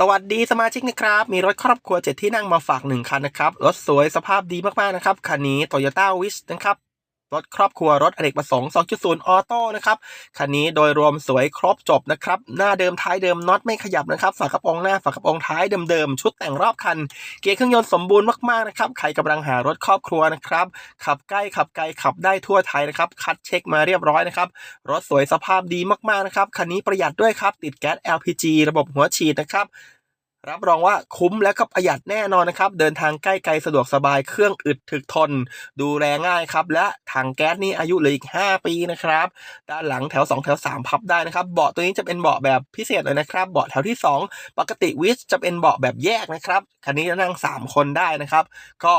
สวัสดีสมาชิกนะครับ มีรถครอบครัวเจ็ดที่นั่งมาฝากหนึ่งคันนะครับ รถสวยสภาพดีมาก ๆ นะครับ คันนี้ Toyota Wish นะครับ รถครอบครัวรถอเนกประสงค์ 2.0 ออโต้นะครับ คันนี้โดยรวมสวยครบจบนะครับ หน้าเดิมท้ายเดิมน็อตไม่ขยับนะครับ ฝากระโปรงหน้าฝากระโปรงท้ายเดิมๆ ชุดแต่งรอบคัน เกียร์เครื่องยนต์สมบูรณ์มากๆนะครับ ใครกำลังหารถครอบครัวนะครับ ขับใกล้ขับไกลขับได้ทั่วไทยนะครับ คัดเช็คมาเรียบร้อยนะครับ รถสวยสภาพดีมากๆนะครับ คันนี้ประหยัดด้วยครับ ติดแก๊ส LPG ระบบหัวฉีดนะครับ รับรองว่าคุ้มและก็ประหยัดแน่นอนนะครับ เดินทางใกล้ไกลสะดวกสบายเครื่องอึดถึกทน ดูแลง่ายครับ และถังแก๊สนี่อายุเหลืออีก 5 ปีนะครับ ด้านหลังแถว 2 แถว 3 พับได้นะครับ เบาะตัวนี้จะเป็นเบาะแบบพิเศษเลยนะครับ เบาะแถวที่ 2 ปกติวิสจะเป็นเบาะแบบแยกนะครับคันนี้จะนั่ง 3 คนได้นะครับ ก็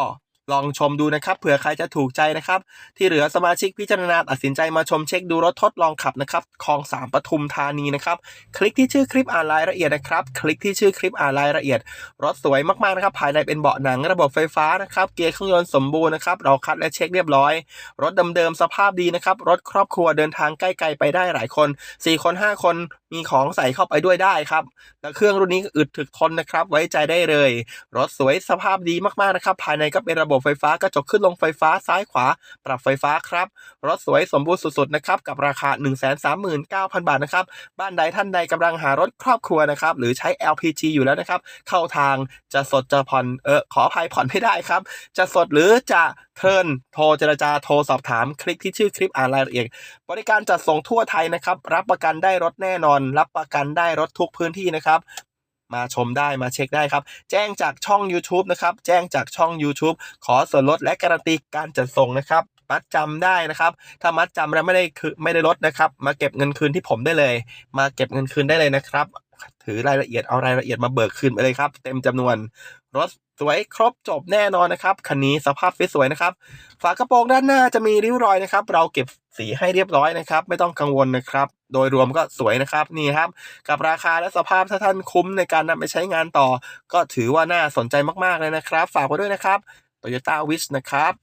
ลองชมดูนะครับเผื่อใครจะถูกใจนะครับ ที่เหลือสมาชิกพิจารณาตัดสินใจมาชมเช็คดูรถทดลองขับนะครับคลองสามปทุมธานีนะครับ คลิกที่ชื่อคลิปอ่านรายละเอียดนะครับ คลิกที่ชื่อคลิปอ่านรายละเอียด รถสวยมากๆนะครับภายในเป็นเบาะหนังระบบไฟฟ้านะครับเกียร์เครื่องยนต์สมบูรณ์นะครับเราคัดและเช็คเรียบร้อย รถเดิมๆสภาพดีนะครับรถครอบครัวเดินทางใกล้ๆไปได้หลายคน 4 คน 5 คนมีของใส่เข้าไปด้วยได้ครับและเครื่องรุ่นนี้อึดถึกทนนะครับ ไว้ใจได้เลย รถสวยสภาพดีมากๆนะครับ ภายในก็เป็นระบบไฟฟ้ากระจกขึ้นลงไฟฟ้าซ้ายขวา ปรับไฟฟ้าครับ รถสวยสมบูรณ์สุดๆนะครับกับราคา 139,000 บาทนะครับ บ้านใดท่านใดกำลังหารถครอบครัวนะครับหรือใช้ LPG อยู่แล้วนะครับ เข้าทางจะสดจะผ่อนเออขออภัยผ่อนไม่ได้ครับ จะสดหรือจะ เทิร์นโทรเจรจาโทรสอบถามคลิกที่ชื่อคลิปอ่านรายละเอียด บริการจัดส่งทั่วไทยนะครับ รับประกันได้รถแน่นอน รับประกันได้รถทุกพื้นที่นะครับมาชมได้มาเช็คได้ครับ แจ้งจากช่อง YouTube นะครับ แจ้งจากช่อง YouTube ขอส่วนลดและการันตีการจัดส่งนะครับ มัดจำได้นะครับ ถ้ามัดจำแล้วไม่ได้คือไม่ได้ลดนะครับ มาเก็บเงินคืนที่ผมได้เลย มาเก็บเงินคืนได้เลยนะครับ ถือรายละเอียดเอารายละเอียดมาเบิกคืนไปเลยครับ เต็มจำนวน รถสวยครบจบแน่นอนนะครับคันนี้สภาพสวยๆนะครับ ฝากระโปรงด้านหน้าจะมีริ้วรอยนะครับ เราเก็บสีให้เรียบร้อยนะครับ ไม่ต้องกังวลนะครับ โดยรวมก็สวยนะครับนี่ครับ กับราคาและสภาพถ้าท่านคุ้มในการนำไปใช้งานต่อ ก็ถือว่าน่าสนใจมากๆเลยนะครับ ฝากไว้ด้วยนะครับ Toyota Wish นะครับ